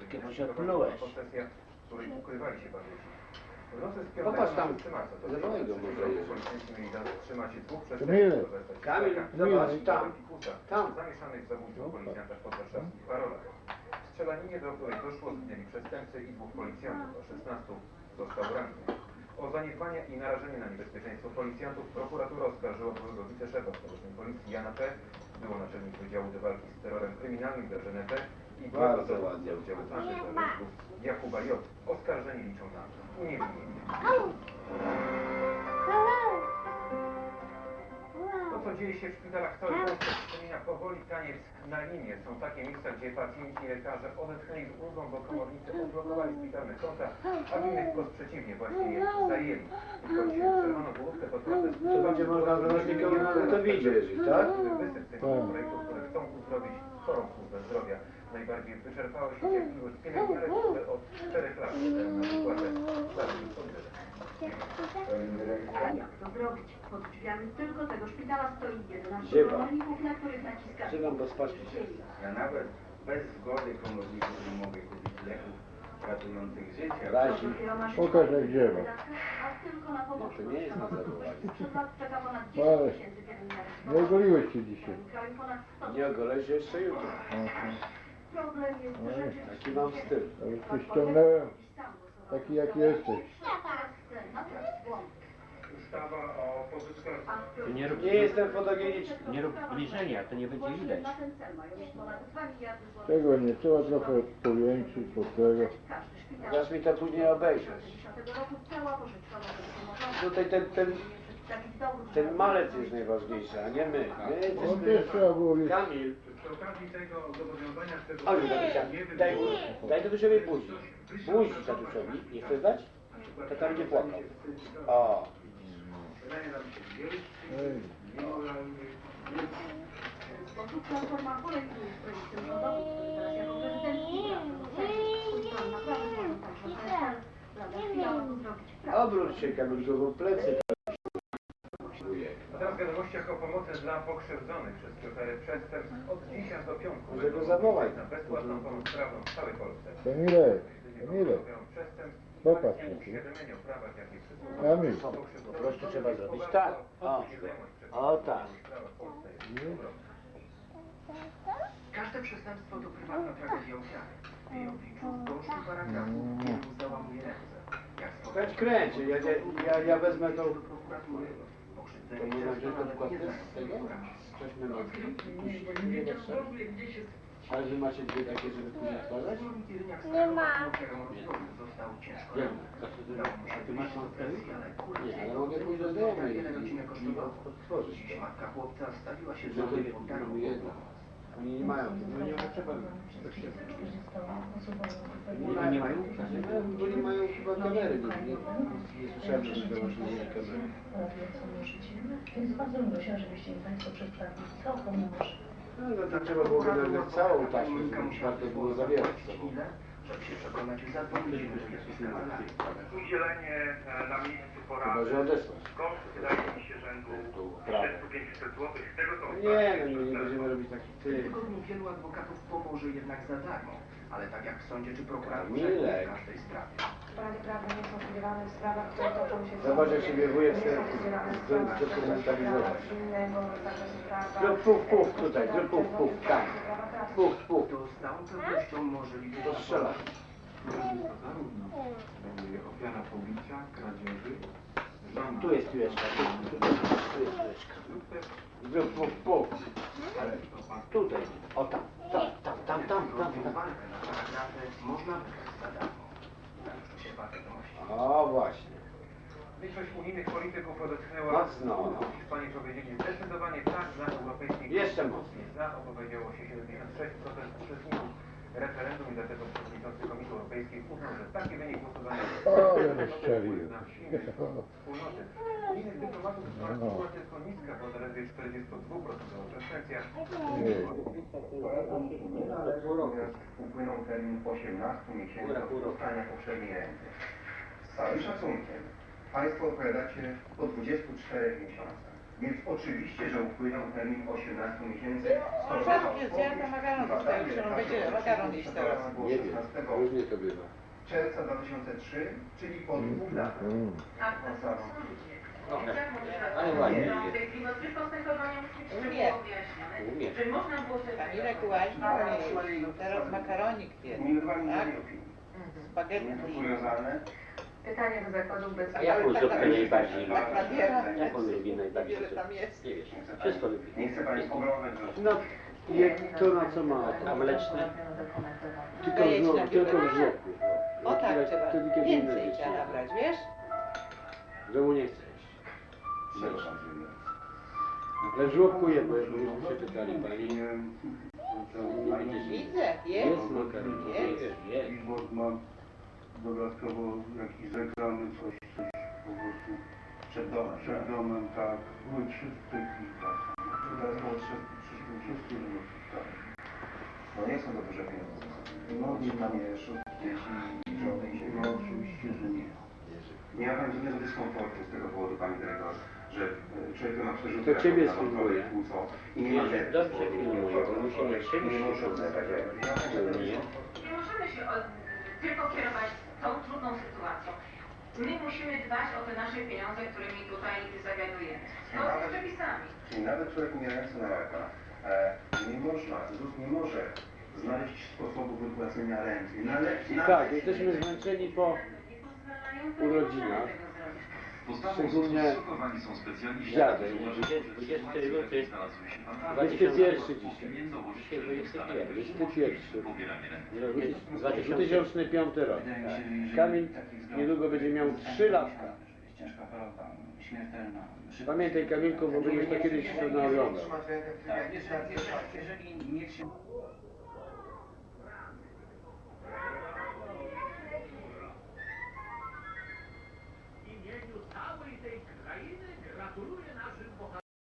Takie to się plułeś. Posesja, w której ukrywali się bandyci. W nocy z Popatrz 5 tam, na 6 marca do zerwałego może Kamil. Kamil, zobacz, i tam, tam. zamieszanych w zabójstwo policjanta w podwarszawskich Parolach. W strzelaninie, do której doszło, zginęli przestępcy i dwóch policjantów, a 16 zostało rannych. O zaniedbanie i narażenie na niebezpieczeństwo policjantów prokuratura oskarżyła byłego wiceszefa stołecznej policji Jana P., było naczelnik Wydziału do Walki z Terrorem Kryminalnym Grażynę P. i Bardzo ładnie. Oddziału Antyterrorystów Jakuba J. Oskarżeni liczą na uniewinnienie. To, co dzieje się w szpitalach Polsce, przypomina powoli taniec na linie. Są takie miejsca, gdzie pacjenci i lekarze odetchnęli z ulgą, bo komornicy odblokowali szpitalne konta, a w innych wprost przeciwnie, właśnie je zajęli. Choć czerwoną główkę pod protest... To będzie można na to widzieć, tak? Wysyp chcą uzdrowić chorą służbę zdrowia. Najbardziej wyczerpały się cierpliwość pielęgniarek, które od czterech lat czekają na wypłatę. Jak to zrobić? Pod drzwiami tylko tego szpitala stoi 11 Ziewa. komorników, na których naciska. Bo spatrzcie się. Ja nawet bez zgody komorników nie mogę kupić leków ratujących życie. Razi. Pokaż, jak dziewa. No to nie jest na zawołanie. Przez lat czeka ponad Ale 10 tysięcy pielęgniarek. nie ogoliłeś się dzisiaj. Kraju ponad 100 Nie ogolę się jeszcze jutro. Aha. Problem jest Oj, rzeczywiście... Taki mam styl. Już cię ściągnąłem. Taki jak jesteś. Ustawa o Ty nie rób, Nie jestem fotogeniczny. nie rób zbliżenia, to nie będzie widać. na ten cel mają mieć ponad 2 miliardy złotych. Tego nie trzeba trochę powiększyć pod tego. Dasz mi to później obejrzeć. 2010 roku cała pożyczka może być umorzona. Tutaj ten, ten, ten malec jest najważniejszy, a nie my. My No jesteśmy... też trzeba było wiedzieć. Kamil, Przy okazji tego zobowiązania chcę chodź Danusia, daj, daj tatusiowi buzi. Buzi tatusiowi. Nie chcesz dać? Tata będzie płakał. O. Ej, W sposób Platforma polecuje z projektem rządowym, który teraz jako prezydencki może. Obróć się Kamil głową plecy. A teraz w wiadomościach o pomocy dla pokrzywdzonych przez ofiary przestępstw od dziś aż do piątku. Może go zawołaj. na bezpłatną pomoc prawną w całej Polsce. Kamilek, Kamilek, przestępstw Popatrz na to. Kamil. pokrzywdzonym. Po prostu trzeba zrobić tak. O. O tak. Jest. Każde przestępstwo to prywatna tragedia ofiary. W jej obliczu w gąszczu paragrafów wielu załamuje ręce. Jak Kręć, stworzyć kręć. Ja, ja, ja, ja wezmę tą... prokuratury, To pokrzywdzeni można często wziąć na nawet przykład nie też znają z tego? sprawy. Coś my ciężko Nie. A ale kurczę, Nie, ale mogę pójść do domu i godzinę kosztowało. otworzyć matka chłopca stawiła się za mamy jedno. Oni nie mają. No nie trzeba. Nie, nie mają? Bo nie mają chyba kamery. Nie, nie, nie słyszałem, że założyli kamery. Więc bardzo bym prosiła, żebyście mi Państwo przedstawili, co może. No, no to trzeba było nagle całą taśmę, żeby warto było zawierać sobą. Żeby się przekonać, że zadzwonić do Jezusa Skarbala. Udzielenie e, na miejscu Chyba, porady że odesłać. koszt wydaje mi się rzędu Tu, prawo. 400-500 zł. Z tego co Nie, no nie, nie będziemy robić takich W tych. tygodniu wielu adwokatów pomoże jednak za darmo, ale tak jak w sądzie czy prokuraturze, nie Milek. w każdej sprawie. Sprawy prawne nie są spodziewane w sprawach, które toczą się w Zobacz, jak się wywuje Nie chce są spodziewane w zdo- sprawach, które zdokumentalizować. Zrób puf, puf tutaj, zrób puf, puf, pracy. Puf, puf. To z całą pewnością może liczyć To na strzela. Zarówno będzie ofiara pobicia, kradzieży, żona, Tu jest piłeczka, tu, tu, tu jest piłeczka. Zrób puf, puf. ale Tutaj. O tam, tam, tam, tam, tam, tam. Paragrafy można. Tak. O właśnie. Większość unijnych polityków odetchnęła. Mocno. Hiszpanie powiedzieli zdecydowanie tak za europejskim Jeszcze mocniej. Za opowiedziało się 76% uczestników referendum i dlatego przewodniczący Komisji Europejskiej uznał, że taki wynik głosowania na silny wspólnoty. Unijnych dyplomatów była tylko niska, bo zaledwie 42% frekwencja. Natomiast upłynął termin 18 miesięcy od dostania poprzedniej renty. Z całym szacunkiem, Państwo odpowiadacie po 24 miesiącach. Więc oczywiście, że upłynął termin 18 miesięcy. Jest, ja to makaron dostaję, czy on będzie makaron jeść teraz. Nie wiem, 16 różnie to bywa. czerwca 2003, czyli po dwóch latach. Tak, to są ludzie. Mówię, Ale ładnie no, w jest. tej chwili, no, tryb postępowania musi być Umie. że można było sobie... Łaźnie umie Teraz makaronik jest. Nie Tak? opinii. Spaghetti. Nie kuriozalne. Pytanie do zakładów A jaką zupkę najbardziej lubi? Tak. Jaką lubi najbardziej Niewiele tam jest. Nie wiesz. Wszystko lubi. Nie chcę Pani że No, jak to na co ma? A mleczne? Tylko w na tylko w żłobku. O tak trzeba. Wtedy, kiedy inne Więcej dzieci. trzeba nabrać, wiesz? Że mu nie chce żyje? Ale w żłobku je, bo już się pytali pani. Nie. Widzę, Jest jest. makaron. Jest. Jest. Mam dodatkowo jakieś reklamy, coś, coś po prostu Przed domem. przed domem, tak. No i trzy chwili, tak. Teraz było trzy, trzy, Wszystkie rzeczy, tak. No nie są to duże pieniądze. No, No, Utrzymanie szóstki dzieci żony i siebie. No oczywiście, że nie. Nie ma Pani żadnego dyskomfortu z tego powodu, Pani Dyrektor, że e, człowiek ma przerzuty To ciebie płuco i nie Nie, ma dobrze filmuje, bo mu się nie Nie krzywi. Dbać o te nasze pieniądze, którymi tutaj zawiadujemy. No, z przepisami. Czyli nawet człowiek umierający na raka e, nie można, ZUS nie może znaleźć sposobu wypłacenia renty. Nale- nawet- Tak, jesteśmy zmęczeni po urodzinach szczególnie zjawy. 20 luty, 21 dzisiaj. Dzisiaj 21. 2005 rok. Tak. Kamil niedługo będzie miał 3 latka. Pamiętaj Kamilku, bo będziesz to kiedyś na oglądał. Tak. Jeżeli nie